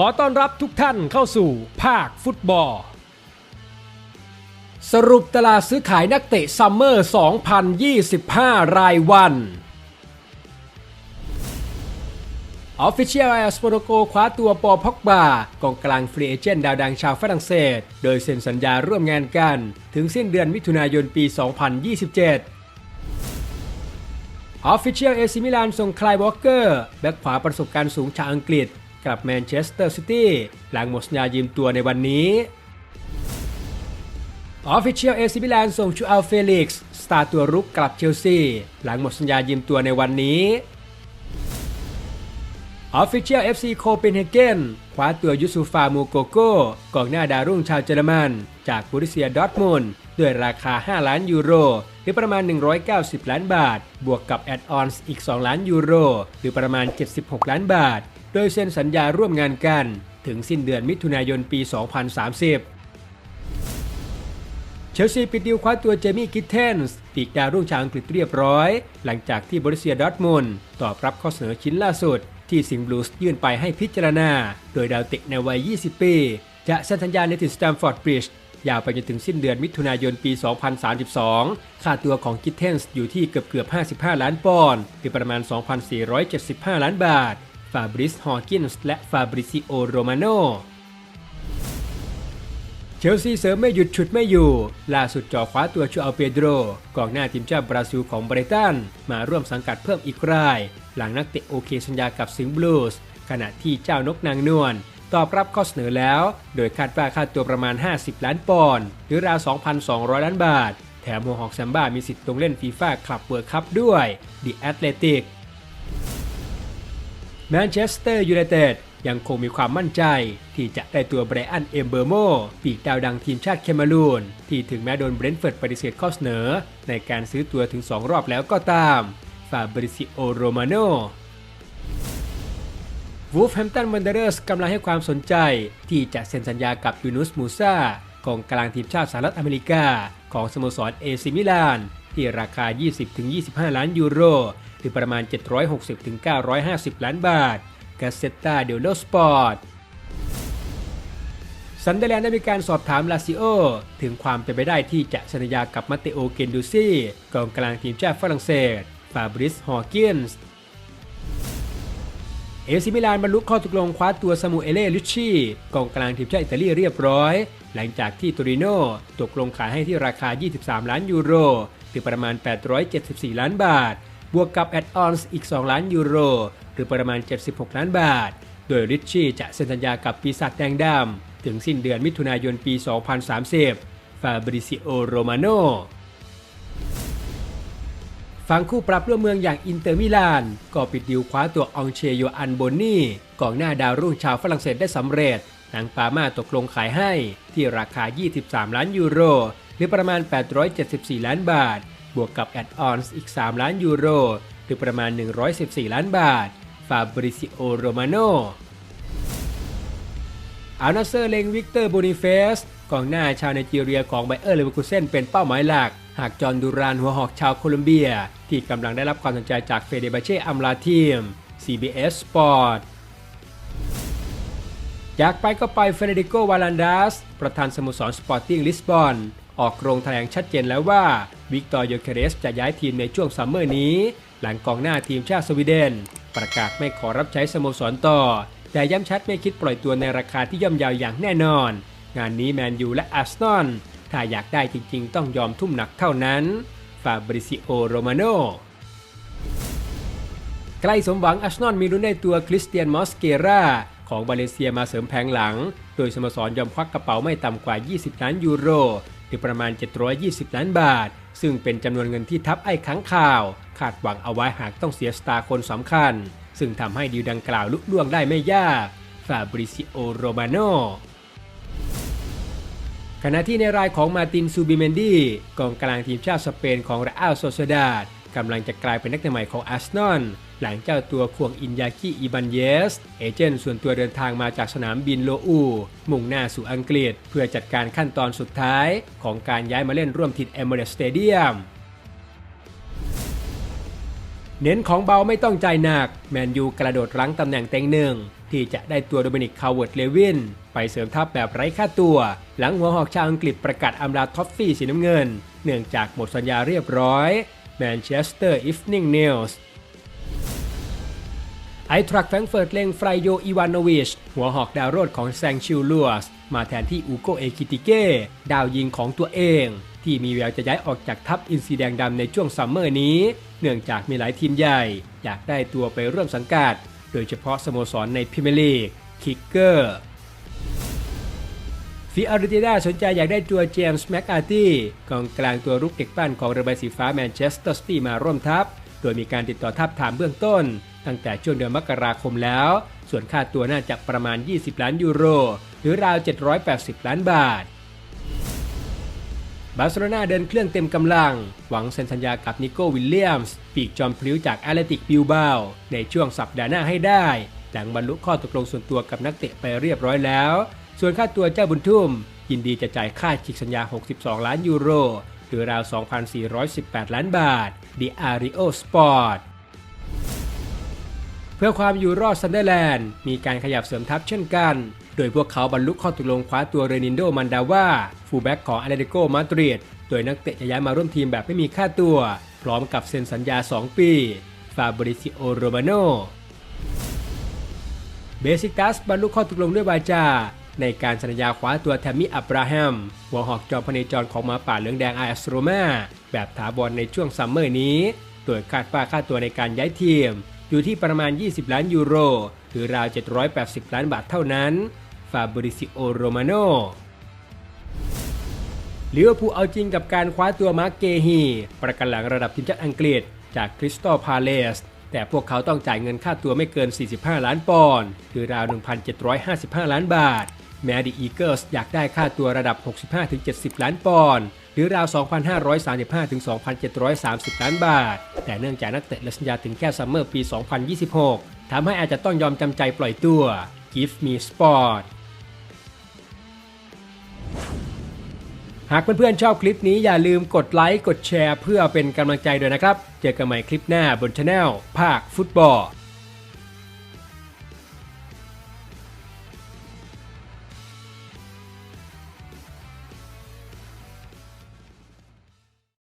ขอต้อนรับทุกท่านเข้าสู่ภาคฟุตบอล สรุปตลาดซื้อขายนักเตะซัมเมอร์ 2025 รายวันออฟฟิเชียลแอสโปโรโกคว้าตัวปอพ็อกบากองกลางฟรีเอเจนต์ดาวดังชาวฝรั่งเศส โดยเซ็นสัญญาร่วมงานกัน ถึงสิ้นเดือนมิถุนายนปี 2027ออฟฟิเชียลเอซิมิลานส่งคลายวอลเกอร์ แบ็คขวาประสบการณ์สูงชาวอังกฤษ กับแมนเชสเตอร์ซิตี้หลังหมดสัญญายืมตัวในวันนี้ออฟฟิเชียลเอซิมิลานส่งชูอัลเฟลิกซ์สตาร์ตัวรุกกลับเชลซีหลังหมดสัญญายืมตัวในวันนี้ออฟฟิเชียล FC โคเปนเฮเกนคว้าตัวยูซูฟามูโกโก้กองหน้าดาวรุ่งชาวเยอรมัน จากบูริเซียดอร์ทมุนด์ด้วยราคา 5 ล้านยูโร หรือประมาณ 190 ล้านบาท บวกกับแอดออนส์อีก 2 ล้านยูโร หรือประมาณ 76 ล้านบาท โดยเซ็นสัญญาร่วมงานกัน ถึงสิ้นเดือนมิถุนายนปี 2030เชลซีปิดดีลคว้าตัวเจมี่กิทเทนส์ปีกดาวรุ่งชาวอังกฤษเรียบร้อย หลังจากที่บริเซียดอทมุนตอบรับข้อเสนอชิ้นล่าสุด ที่สิงบลูส์ยื่นไปให้พิจารณา โดยดาวเตะในวัย 20 ปี จะเซ็นสัญญาในถึงสแตมฟอร์ดบริดจ์ยาวไปจนถึงสิ้นเดือนมิถุนายนปี 2032 ค่าตัวของกิทเทนส์อยู่ที่เกือบเกือบ 55 ล้านปอนด์หรือประมาณ 2,475 ล้านบาทาบริส ฮอร์กินส์ และฟาบริซิโอ โรมาโน เชลซีเสริมไม่หยุดฉุดไม่อยู่ ล่าสุดจ่อคว้าตัวชูอัลเปโดรกองหน้าทีมชาติบราซิลของไบรตัน มาร่วมสังกัดเพิ่มอีกราย หลังนักเตะโอเคสัญญากับสิงห์บลูส์ขณะที่เจ้านกนางนวลตอบรับข้อเสนอแล้ว โดยคาดว่าค่าตัวประมาณ 50 ล้านปอนด์หรือราว 2,200 ล้านบาท แถมโมฮอกแซมบ้ามีสิทธิ์ลงเล่นฟีฟ่าคลับเวิร์คัพด้วย ดิแอตเลติก แมนเชสเตอร์ยูไนเต็ดยังคงมีความมั่นใจ ที่จะได้ตัวไบรอันเอมเบอร์โมปีกดาวดังทีมชาติเคมารูน ที่ถึงแม้โดนเบรนท์เฟิร์ดปฏิเสธข้อเสนอ ในการซื้อตัวถึง 2 รอบแล้วก็ตามฟาบริซิโอโรมาโนวูฟแฮมตันวันเดอร์สกำลังให้ความสนใจ ที่จะเซ็นสัญญากับยูนุสมูซากองกลางทีมชาติสหรัฐอเมริกา ของสโมสรเอซิมิลาน ที่ราคา 20-25 ล้านยูโร หรือประมาณ 760-950 ล้านบาทกาเซตตาเดลโลสปอร์ตซันเดอร์แลนด์ได้มีการสอบถามลาซิโอ ถึงความเป็นไปได้ที่จะสัญญากับมาเตโอ เกนดูซี่กองกลางทีมชาติฝรั่งเศสฟาบริส ฮอร์กินส์เอซิมิลานบรรลุข้อตกลงคว้าตัวซามูเอเล่ลิชชี่กองกลางทีมชาติอิตาลีเรียบร้อย หลังจากที่โตริโนตกลงขายให้ที่ราคา 23 ล้านยูโร หรือประมาณ 874 ล้านบาท วกกับแอดออนส์อีก 2 ล้านยูโร หรือประมาณ 76 ล้านบาท โดยริชชี่จะเซ็นสัญญากับปีศาจแดงดำถึงสิ้นเดือนมิถุนายนปี 2030 ฟาบริซิโอ โรมาโนฝั่งคู่ปรับร่วมเมืองอย่างอินเตอร์มิลาน ก็ปิดดิวคว้าตัวองเชโยอันโบนี่กองหน้าดาวรุ่งชาวฝรั่งเศสได้สำเร็จหลังปามาตกลงขายให้ที่ราคา 23 ล้านยูโร หรือประมาณ 874 ล้านบาท บวกกับแอดออนส์อีก 3 ล้านยูโร หรือประมาณ 114 ล้านบาท ฟาบริซิโอ โรมาโนอานาเซอร์เลงวิกเตอร์บูนิเฟสกองหน้าชาวไนจีเรียของไบเออร์เลเวอร์คูเซนเป็นเป้าหมายหลัก หากจอห์นดูรานหัวหอกชาวโคลอมเบีย ที่กำลังได้รับความสนใจจากเฟเดบาเช่อัมลาทีม CBS Sport อยากไปก็ไปเฟเดริโกวาลันดัสประธานสโมสรสปอร์ติ้งลิสบอน ออกโรงแถลงชัดเจนแล้วว่าวิกตอร์โยเคเรสจะย้ายทีมในช่วงซัมเมอร์นี้ หลังกองหน้าทีมชาติสวีเดน ประกาศไม่ขอรับใช้สโมสรต่อ แต่ย้ำชัดไม่คิดปล่อยตัวในราคาที่ย่อมเยาวอย่างแน่นอน งานนี้แมนยูและอาร์เซนอลถ้าอยากได้จริงๆ ต้องยอมทุ่มหนักเท่านั้น ฟาบริซิโอ โรมาโนใกล้สมหวังอาร์เซนอลมีลุ้นได้ตัวคริสเตียนมอสเกราของบาเลเซียมาเสริมแผงหลัง โดยสโมสรยอมควักกระเป๋าไม่ต่ำกว่า 20 ล้านยูโร หรือประมาณ 720 ล้านบาท ซึ่งเป็นจำนวนเงินที่ทับไอ้ค้างข่าว คาดหวังเอาไว้หากต้องเสียสตาร์คนสำคัญ ซึ่งทำให้ดีลดังกล่าวลุล่วงได้ไม่ยากฟาบริซิโอโรมาโนขณะที่ในรายของมาตินซูบิเมนดีกองกลางทีมชาติสเปนของเรอัลโซเซดาดกำลังจะกลายเป็นนักเตะใหม่ของอาร์เซนอล หลังเจ้าตัวควงอินยากิอิบันเยส เอเจนต์ส่วนตัวเดินทางมาจากสนามบินโลอู มุ่งหน้าสู่อังกฤษ เพื่อจัดการขั้นตอนสุดท้าย ของการย้ายมาเล่นร่วมทีมเอเมเรสสเตเดียมเน้นของเบาไม่ต้องใจหนัก แมนยูกระโดดรั้งตำแหน่งเต็งหนึ่ง ที่จะได้ตัวโดมินิกคาวเวิร์ดเลวิน ไปเสริมทัพแบบไร้ค่าตัว หลังหัวหอกชาวอังกฤษประกาศอำลาท็อฟฟี่สีน้ำเงิน เนื่องจากหมดสัญญาเรียบร้อยแมนเชสเตอร์อีฟนิงเนลส์ ไอทรักแฟรงเฟิร์ตเลงไฟรโยอีวานโนวิชหัวหอกดาวโรดของแซงชิลลัวสมาแทนที่อูโกเอคิติเก้ดาวยิงของตัวเอง ที่มีแววจะย้ายออกจากทัพอินซีแดงดำในช่วงซัมเมอร์นี้ เนื่องจากมีหลายทีมใหญ่ อยากได้ตัวไปร่วมสังกัด โดยเฉพาะสโมสรในพรีเมียร์ลีกคิกเกอร์ฟิอาริติน่าสนใจอยากได้ตัวเจมส์แม็กอาร์ตี้กองกลางตัวรุกเด็กปั้นของเรือใบสีฟ้าแมนเชสเตอร์ซิตี้มาร่วมทัพ โดยมีการติดต่อทับถามเบื้องต้น ตั้งแต่ช่วงเดือนมกราคมแล้ว ส่วนค่าตัวน่าจะประมาณ 20 ล้านยูโร หรือราว 780 ล้านบาท บาร์เซโลนาเดินเครื่องเต็มกำลัง หวังเซ็นสัญญากับนิโก้วิลเลียมส์ปีกจอมพลิ้วจากแอตเลติกบิลบาในช่วงสัปดาห์หน้าให้ได้ หลังบรรลุข้อตกลงส่วนตัวกับนักเตะไปเรียบร้อยแล้ว ส่วนค่าตัวเจ้าบุญทุ่ม ยินดีจะจ่ายค่าฉีกสัญญา 62 ล้านยูโรหรือราว 2,418 ล้านบาท The Ario Sport เพื่อความอยู่รอดซันเดอร์แลนด์มีการขยับเสริมทัพเช่นกัน โดยพวกเขาบรรลุข้อตกลงคว้าตัวเรนินโดมันดาว่าฟูลแบ็กของอาเลติโกมาดริดโดยนักเตะจะย้ายมาร่วมทีมแบบไม่มีค่าตัว พร้อมกับเซ็นสัญญา 2 ปีฟาบริซิโอโรมาโนเบซิกัสบรรลุข้อตกลงด้วยวาจา ในการสัญญาคว้าตัวแทมมี่อับราฮัมหัวหอกจอมพเนจรของหมาป่าเหลืองแดงไออัสโรมาแบบถาวรในช่วงซัมเมอร์นี้ โดยคาดว่าค่าตัวในการย้ายทีม อยู่ที่ประมาณ 20 ล้านยูโร หรือราว 780 ล้านบาทเท่านั้น ฟาบริซิโอ โรมาโนลิเวอร์พูลเอาจริงกับการคว้าตัวมาร์กเกฮี ประกันหลังระดับทีมชาติอังกฤษ จากคริสตัลพาเลส แต่พวกเขาต้องจ่ายเงินค่าตัวไม่เกิน 45 ล้านปอนด์หรือราว 1,755 ล้านบาท แม้ดีอีเกิลส์อยากได้ค่าตัวระดับ 65-70 ล้านปอนด์ หรือราว 2,535 ถึง 2,730 ล้านบาท แต่เนื่องจากนักเตะเลสัญญาถึงแค่ซัมเมอร์ปี 2026 ทำให้อาจจะต้องยอมจำใจปล่อยตัว Give me sport หากเพื่อนๆชอบคลิปนี้อย่าลืมกดไลค์กดแชร์เพื่อเป็นกำลังใจด้วยนะครับ เจอกันใหม่คลิปหน้าบนช anel ภาคฟุตบอล